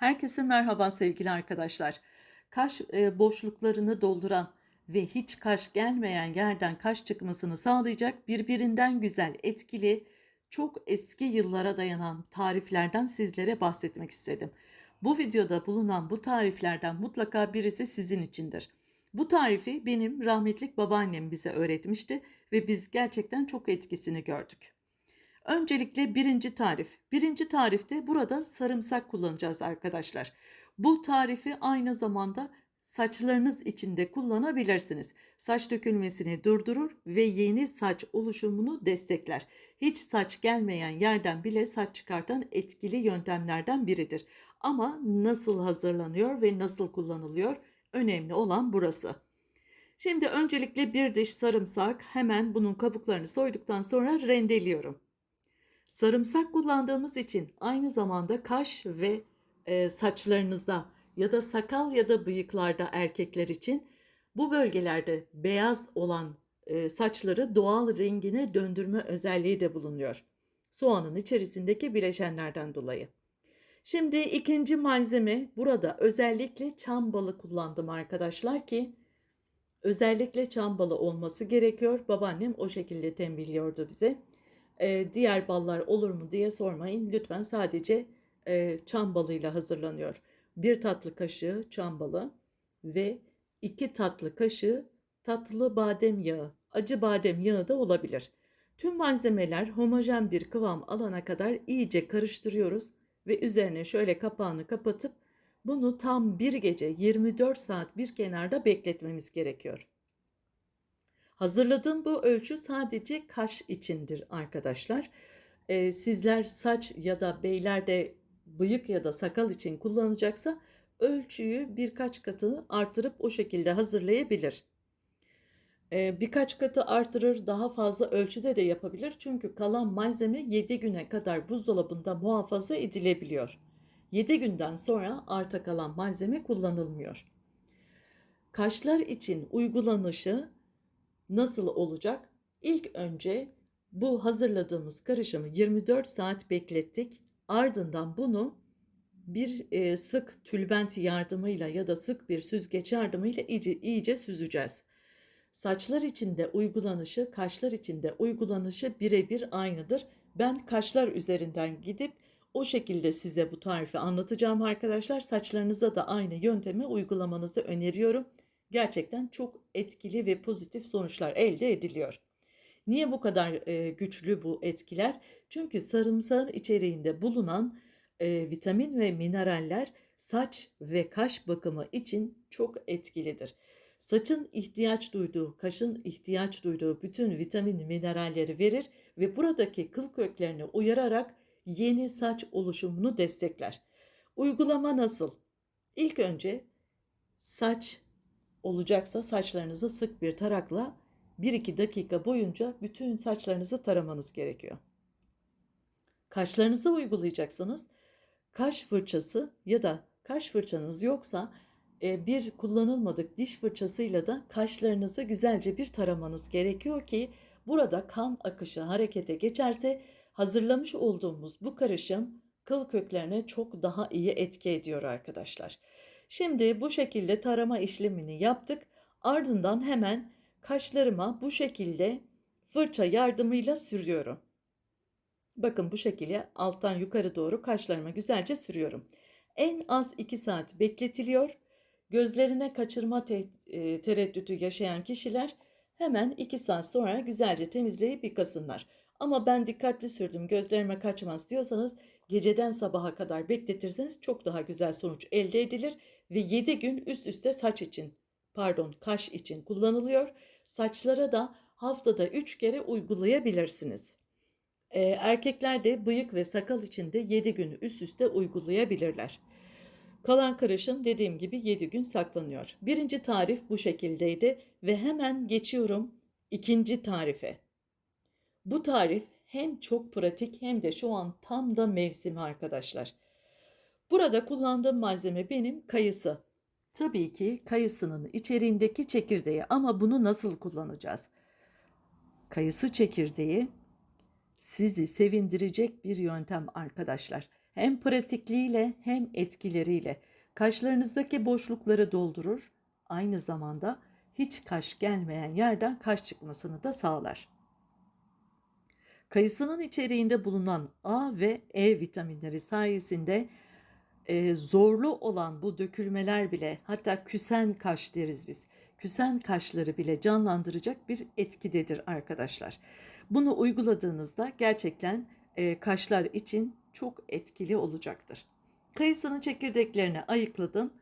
Herkese merhaba sevgili arkadaşlar. Kaş e, boşluklarını dolduran ve hiç kaş gelmeyen yerden kaş çıkmasını sağlayacak birbirinden güzel, etkili, çok eski yıllara dayanan tariflerden sizlere bahsetmek istedim. Bu videoda bulunan bu tariflerden mutlaka birisi sizin içindir. Bu tarifi benim rahmetlik babaannem bize öğretmişti ve biz gerçekten çok etkisini gördük. Öncelikle birinci tarif. Birinci tarifte burada sarımsak kullanacağız arkadaşlar. Bu tarifi aynı zamanda saçlarınız için de kullanabilirsiniz. Saç dökülmesini durdurur ve yeni saç oluşumunu destekler. Hiç saç gelmeyen yerden bile saç çıkartan etkili yöntemlerden biridir. Ama nasıl hazırlanıyor ve nasıl kullanılıyor? Önemli olan burası. Şimdi öncelikle bir diş sarımsak hemen bunun kabuklarını soyduktan sonra rendeliyorum. Sarımsak kullandığımız için aynı zamanda kaş ve e, saçlarınızda ya da sakal ya da bıyıklarda erkekler için bu bölgelerde beyaz olan e, saçları doğal rengine döndürme özelliği de bulunuyor. Soğanın içerisindeki bileşenlerden dolayı. Şimdi ikinci malzeme burada özellikle çam balı kullandım arkadaşlar ki özellikle çam balı olması gerekiyor. Babaannem o şekilde tembihliyordu bize diğer ballar olur mu diye sormayın. Lütfen sadece e, çam balıyla hazırlanıyor. Bir tatlı kaşığı çam balı ve iki tatlı kaşığı tatlı badem yağı, acı badem yağı da olabilir. Tüm malzemeler homojen bir kıvam alana kadar iyice karıştırıyoruz ve üzerine şöyle kapağını kapatıp bunu tam bir gece 24 saat bir kenarda bekletmemiz gerekiyor. Hazırladığım bu ölçü sadece kaş içindir arkadaşlar. Ee, sizler saç ya da beylerde bıyık ya da sakal için kullanacaksa ölçüyü birkaç katını artırıp o şekilde hazırlayabilir. Ee, birkaç katı artırır daha fazla ölçüde de yapabilir. Çünkü kalan malzeme 7 güne kadar buzdolabında muhafaza edilebiliyor. 7 günden sonra arta kalan malzeme kullanılmıyor. Kaşlar için uygulanışı nasıl olacak? İlk önce bu hazırladığımız karışımı 24 saat beklettik. Ardından bunu bir e, sık tülbent yardımıyla ya da sık bir süzgeç yardımıyla iyice, iyice süzeceğiz. Saçlar için de uygulanışı, kaşlar için de uygulanışı birebir aynıdır. Ben kaşlar üzerinden gidip o şekilde size bu tarifi anlatacağım arkadaşlar. Saçlarınıza da aynı yöntemi uygulamanızı öneriyorum gerçekten çok etkili ve pozitif sonuçlar elde ediliyor. Niye bu kadar e, güçlü bu etkiler? Çünkü sarımsağın içeriğinde bulunan e, vitamin ve mineraller saç ve kaş bakımı için çok etkilidir. Saçın ihtiyaç duyduğu, kaşın ihtiyaç duyduğu bütün vitamin mineralleri verir ve buradaki kıl köklerini uyararak yeni saç oluşumunu destekler. Uygulama nasıl? İlk önce saç olacaksa saçlarınızı sık bir tarakla 1-2 dakika boyunca bütün saçlarınızı taramanız gerekiyor. Kaşlarınızı uygulayacaksınız. Kaş fırçası ya da kaş fırçanız yoksa e, bir kullanılmadık diş fırçasıyla da kaşlarınızı güzelce bir taramanız gerekiyor ki burada kan akışı harekete geçerse hazırlamış olduğumuz bu karışım kıl köklerine çok daha iyi etki ediyor arkadaşlar. Şimdi bu şekilde tarama işlemini yaptık. Ardından hemen kaşlarıma bu şekilde fırça yardımıyla sürüyorum. Bakın bu şekilde alttan yukarı doğru kaşlarıma güzelce sürüyorum. En az 2 saat bekletiliyor. Gözlerine kaçırma te e, tereddütü yaşayan kişiler hemen 2 saat sonra güzelce temizleyip yıkasınlar. Ama ben dikkatli sürdüm gözlerime kaçmaz diyorsanız geceden sabaha kadar bekletirseniz çok daha güzel sonuç elde edilir ve 7 gün üst üste saç için pardon kaş için kullanılıyor. Saçlara da haftada 3 kere uygulayabilirsiniz. Ee, erkekler de bıyık ve sakal için de 7 gün üst üste uygulayabilirler. Kalan karışım dediğim gibi 7 gün saklanıyor. Birinci tarif bu şekildeydi ve hemen geçiyorum ikinci tarife. Bu tarif hem çok pratik hem de şu an tam da mevsimi arkadaşlar. Burada kullandığım malzeme benim kayısı. Tabii ki kayısının içeriğindeki çekirdeği ama bunu nasıl kullanacağız? Kayısı çekirdeği sizi sevindirecek bir yöntem arkadaşlar. Hem pratikliğiyle hem etkileriyle kaşlarınızdaki boşlukları doldurur, aynı zamanda hiç kaş gelmeyen yerden kaş çıkmasını da sağlar. Kayısının içeriğinde bulunan A ve E vitaminleri sayesinde e, zorlu olan bu dökülmeler bile hatta küsen kaş deriz biz. Küsen kaşları bile canlandıracak bir etkidedir arkadaşlar. Bunu uyguladığınızda gerçekten e, kaşlar için çok etkili olacaktır. Kayısının çekirdeklerini ayıkladım,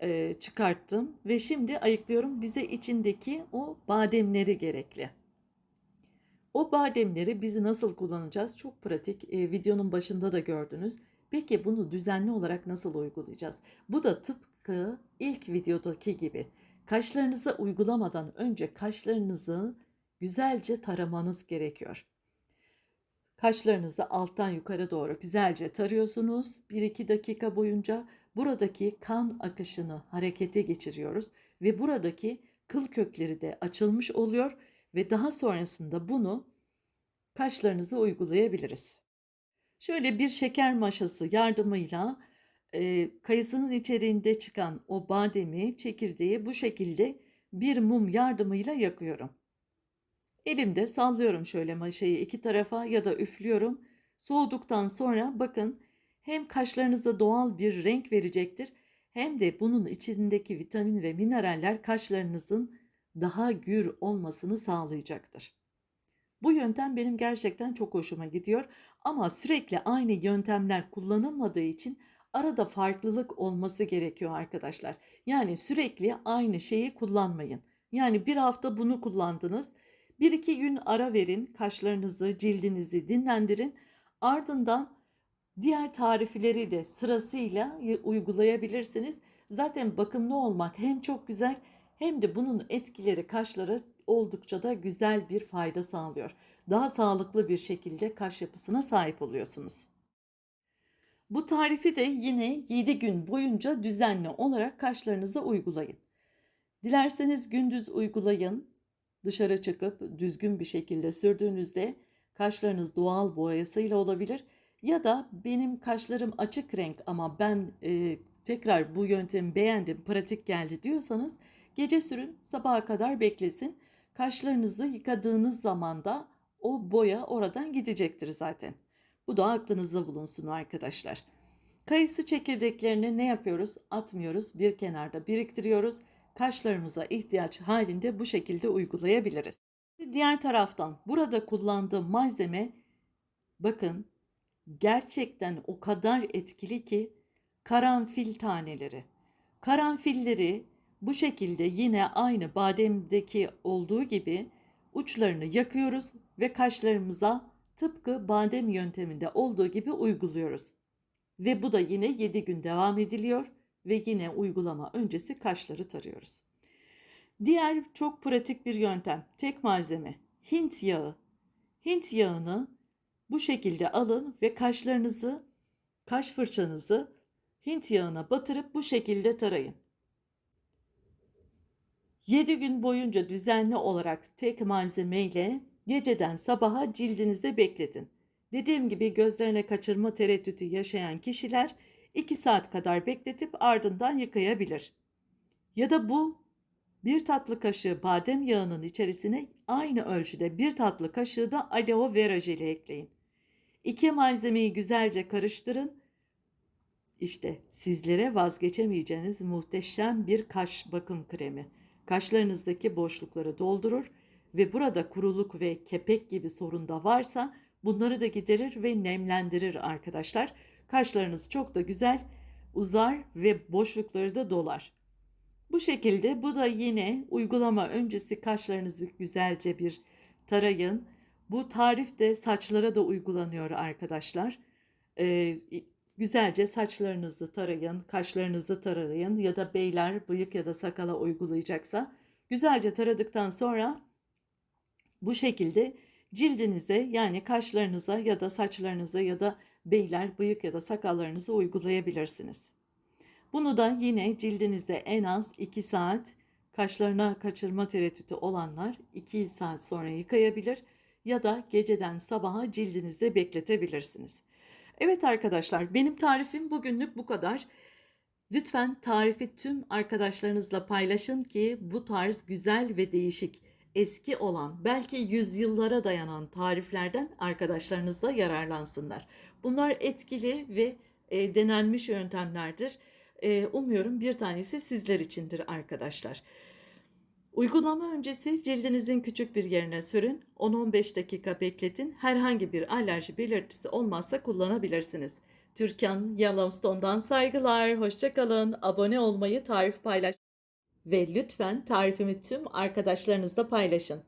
e, çıkarttım ve şimdi ayıklıyorum. Bize içindeki o bademleri gerekli. O bademleri biz nasıl kullanacağız? Çok pratik. E, videonun başında da gördünüz. Peki bunu düzenli olarak nasıl uygulayacağız? Bu da tıpkı ilk videodaki gibi. Kaşlarınıza uygulamadan önce kaşlarınızı güzelce taramanız gerekiyor. Kaşlarınızı alttan yukarı doğru güzelce tarıyorsunuz. 1-2 dakika boyunca buradaki kan akışını harekete geçiriyoruz ve buradaki kıl kökleri de açılmış oluyor ve daha sonrasında bunu kaşlarınıza uygulayabiliriz. Şöyle bir şeker maşası yardımıyla e, kayısının içeriğinde çıkan o bademi, çekirdeği bu şekilde bir mum yardımıyla yakıyorum. Elimde sallıyorum şöyle maşayı iki tarafa ya da üflüyorum. Soğuduktan sonra bakın hem kaşlarınıza doğal bir renk verecektir hem de bunun içindeki vitamin ve mineraller kaşlarınızın daha gür olmasını sağlayacaktır. Bu yöntem benim gerçekten çok hoşuma gidiyor ama sürekli aynı yöntemler kullanılmadığı için arada farklılık olması gerekiyor arkadaşlar. Yani sürekli aynı şeyi kullanmayın. Yani bir hafta bunu kullandınız. Bir iki gün ara verin, kaşlarınızı, cildinizi dinlendirin. Ardından diğer tarifleri de sırasıyla uygulayabilirsiniz. Zaten bakımlı olmak hem çok güzel hem de bunun etkileri kaşlara oldukça da güzel bir fayda sağlıyor. Daha sağlıklı bir şekilde kaş yapısına sahip oluyorsunuz. Bu tarifi de yine 7 gün boyunca düzenli olarak kaşlarınıza uygulayın. Dilerseniz gündüz uygulayın. Dışarı çıkıp düzgün bir şekilde sürdüğünüzde kaşlarınız doğal boyasıyla olabilir ya da benim kaşlarım açık renk ama ben e, tekrar bu yöntemi beğendim, pratik geldi diyorsanız gece sürün, sabaha kadar beklesin. Kaşlarınızı yıkadığınız zaman da o boya oradan gidecektir zaten. Bu da aklınızda bulunsun arkadaşlar. Kayısı çekirdeklerini ne yapıyoruz? Atmıyoruz. Bir kenarda biriktiriyoruz. Kaşlarımıza ihtiyaç halinde bu şekilde uygulayabiliriz. Diğer taraftan burada kullandığım malzeme bakın gerçekten o kadar etkili ki karanfil taneleri. Karanfilleri bu şekilde yine aynı bademdeki olduğu gibi uçlarını yakıyoruz ve kaşlarımıza tıpkı badem yönteminde olduğu gibi uyguluyoruz. Ve bu da yine 7 gün devam ediliyor ve yine uygulama öncesi kaşları tarıyoruz. Diğer çok pratik bir yöntem, tek malzeme, Hint yağı. Hint yağını bu şekilde alın ve kaşlarınızı, kaş fırçanızı Hint yağına batırıp bu şekilde tarayın. 7 gün boyunca düzenli olarak tek malzemeyle geceden sabaha cildinizde bekletin. Dediğim gibi gözlerine kaçırma tereddütü yaşayan kişiler 2 saat kadar bekletip ardından yıkayabilir. Ya da bu bir tatlı kaşığı badem yağının içerisine aynı ölçüde bir tatlı kaşığı da aloe vera jeli ekleyin. İki malzemeyi güzelce karıştırın. İşte sizlere vazgeçemeyeceğiniz muhteşem bir kaş bakım kremi. Kaşlarınızdaki boşlukları doldurur ve burada kuruluk ve kepek gibi sorun da varsa bunları da giderir ve nemlendirir arkadaşlar. Kaşlarınız çok da güzel uzar ve boşlukları da dolar. Bu şekilde bu da yine uygulama öncesi kaşlarınızı güzelce bir tarayın. Bu tarif de saçlara da uygulanıyor arkadaşlar. Ee, güzelce saçlarınızı tarayın, kaşlarınızı tarayın ya da beyler bıyık ya da sakala uygulayacaksa güzelce taradıktan sonra bu şekilde cildinize yani kaşlarınıza ya da saçlarınıza ya da beyler bıyık ya da sakallarınıza uygulayabilirsiniz. Bunu da yine cildinizde en az 2 saat kaşlarına kaçırma tereddütü olanlar 2 saat sonra yıkayabilir ya da geceden sabaha cildinizde bekletebilirsiniz. Evet arkadaşlar, benim tarifim bugünlük bu kadar. Lütfen tarifi tüm arkadaşlarınızla paylaşın ki bu tarz güzel ve değişik, eski olan, belki yüzyıllara dayanan tariflerden arkadaşlarınız da yararlansınlar. Bunlar etkili ve e, denenmiş yöntemlerdir. E, umuyorum bir tanesi sizler içindir arkadaşlar. Uygulama öncesi cildinizin küçük bir yerine sürün. 10-15 dakika bekletin. Herhangi bir alerji belirtisi olmazsa kullanabilirsiniz. Türkan Yellowstone'dan saygılar. Hoşçakalın. Abone olmayı, tarif paylaş ve lütfen tarifimi tüm arkadaşlarınızla paylaşın.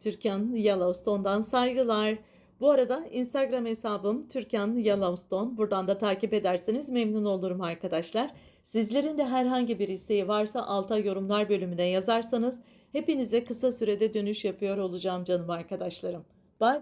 Türkan Yellowstone'dan saygılar. Bu arada Instagram hesabım Türkan Yellowstone. Buradan da takip ederseniz memnun olurum arkadaşlar. Sizlerin de herhangi bir isteği varsa alta yorumlar bölümüne yazarsanız hepinize kısa sürede dönüş yapıyor olacağım canım arkadaşlarım. Bye.